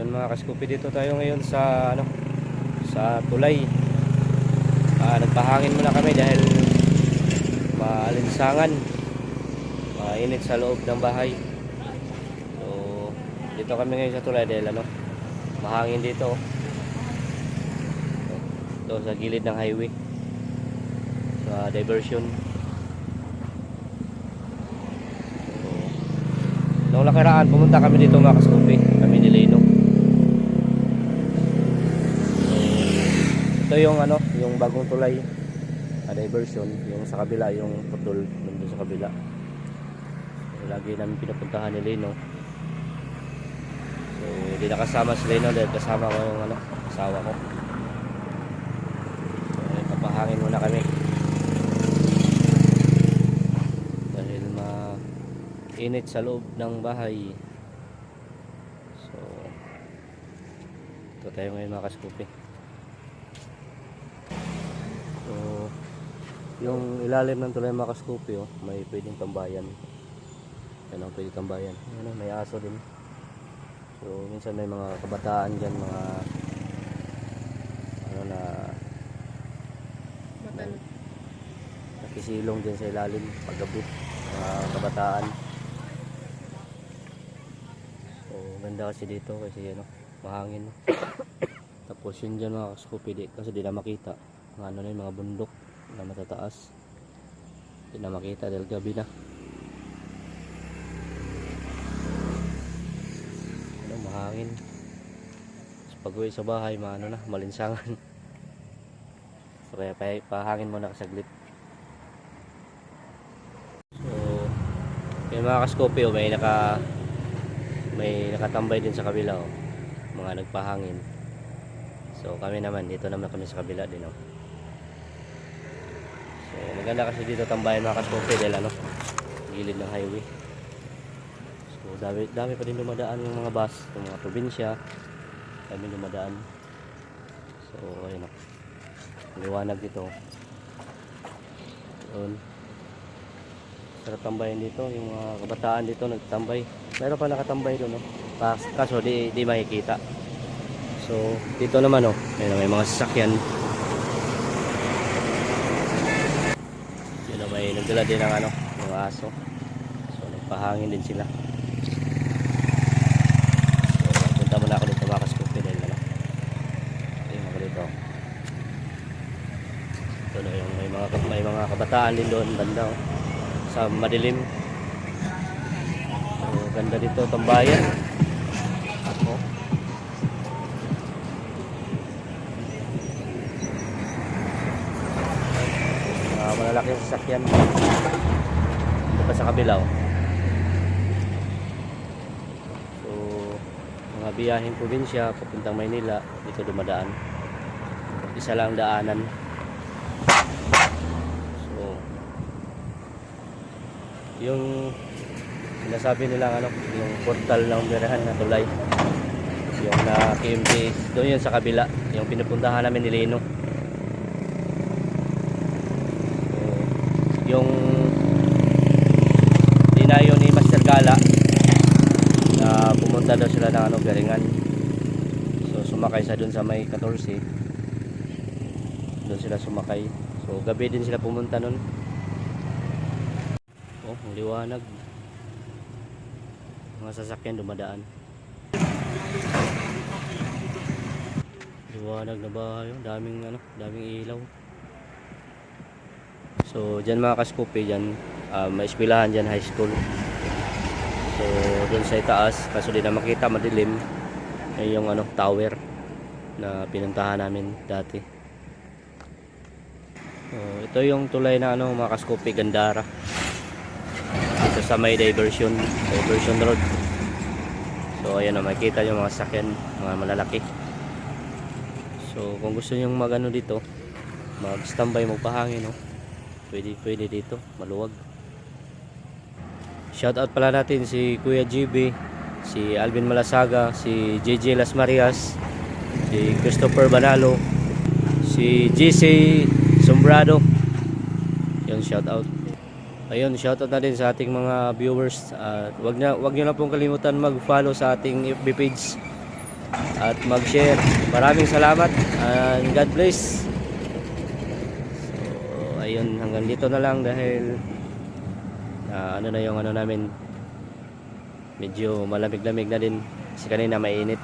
Yun mga kaskupi dito tayo ngayon sa ano sa tulay. Ah, nagpahangin muna kami dahil maalinsangan. Mainit sa loob ng bahay. So, dito kami ngayon sa tulay dahil ano, mahangin dito. Ito sa gilid ng highway. Sa diversion. So, Noong nakaraan, pumunta kami dito mga kaskupi. Kami ni Lino. So, ito yung ano, yung bagong tulay. na diversion. Yung sa kabila, yung putol. Nandun sa kabila. Lagi namin pinapuntahan ni Lino. So, hindi nakasama si Lino dahil kasama ko yung ano, asawa ko. So, papahangin muna kami. Dahil ma init sa loob ng bahay. So, ito tayo ngayon mga kaskupi. So, yung ilalim ng tulay mga kaskupi, oh, may pwedeng tambayan. Yan ang pwedeng tambayan. Ano, may aso din. So, minsan may mga kabataan dyan, mga ano na Matan. nakisilong din sa ilalim paggabi mga kabataan so ganda kasi dito kasi ano mahangin tapos yun dyan mga kaskupi di, kasi di na makita mga ano na yung mga bundok na matataas di na makita dahil gabi na ano mahangin Tapos pag uwi sa bahay maano na malinsangan so kaya pa, pahangin muna kasaglit So, yung mga kaskope, oh, may naka may nakatambay din sa kabila, oh. Mga nagpahangin. So, kami naman dito naman kami sa kabila din, oh. So, maganda kasi dito tambayan mga kaskope dahil ano, gilid ng highway. So, dami, dami pa din dumadaan yung mga bus, yung mga probinsya. Dami dumadaan. So, ayun, oh. Liwanag dito. Yun. Sarap tambayan dito, yung mga kabataan dito nagtambay. Meron pa nakatambay doon, no? Pas, kaso di, di makikita. So, dito naman, oh, ayun, may mga sasakyan. Nagdala din ng ano, mga aso. So, nagpahangin din sila. So, punta muna ako dito mga kaskupi dahil ano. Ayun ako dito. Ito na yung may mga, may mga kabataan din doon, banda, oh sa madilim. So, ganda dito tambayan. Mga malalaking sasakyan. Ito sa kabila. oh. So, mga biyaheng probinsya papuntang Maynila dito dumadaan. Isa lang daanan. So, yung sinasabi nila ano, yung portal ng Birahan na tulay. Yung na KMJ, doon yun sa kabila, yung pinupuntahan namin ni Lino. So, yung dinayo ni Master Gala na pumunta daw sila ng ano, Garingan. So sumakay sa doon sa may 14. Doon sila sumakay. So gabi din sila pumunta noon. Oh, liwanag. Mga sasakyan dumadaan. Liwanag na bahay, oh. daming ano, daming ilaw. So, diyan mga kaskupi diyan, uh, may eskwelahan diyan high school. So, doon sa itaas, kaso di na makita madilim, ay yung ano, tower na pinuntahan namin dati. So, ito yung tulay na ano, mga kaskupi Gandara dito sa may diversion diversion road so ayan na makikita yung mga sakyan mga malalaki so kung gusto nyo mag ano dito mag standby magpahangin no pwede pwede dito maluwag shout out pala natin si Kuya GB si Alvin Malasaga si JJ Las Marias si Christopher Banalo si GC Sombrado yung shout out Ayun, shoutout na din sa ating mga viewers. At wag na wag niyo na pong kalimutan mag-follow sa ating FB page. at mag-share. Maraming salamat and God bless. So, ayun, hanggang dito na lang dahil ah, ano na yung ano namin medyo malamig-lamig na din. Kasi kanina mainit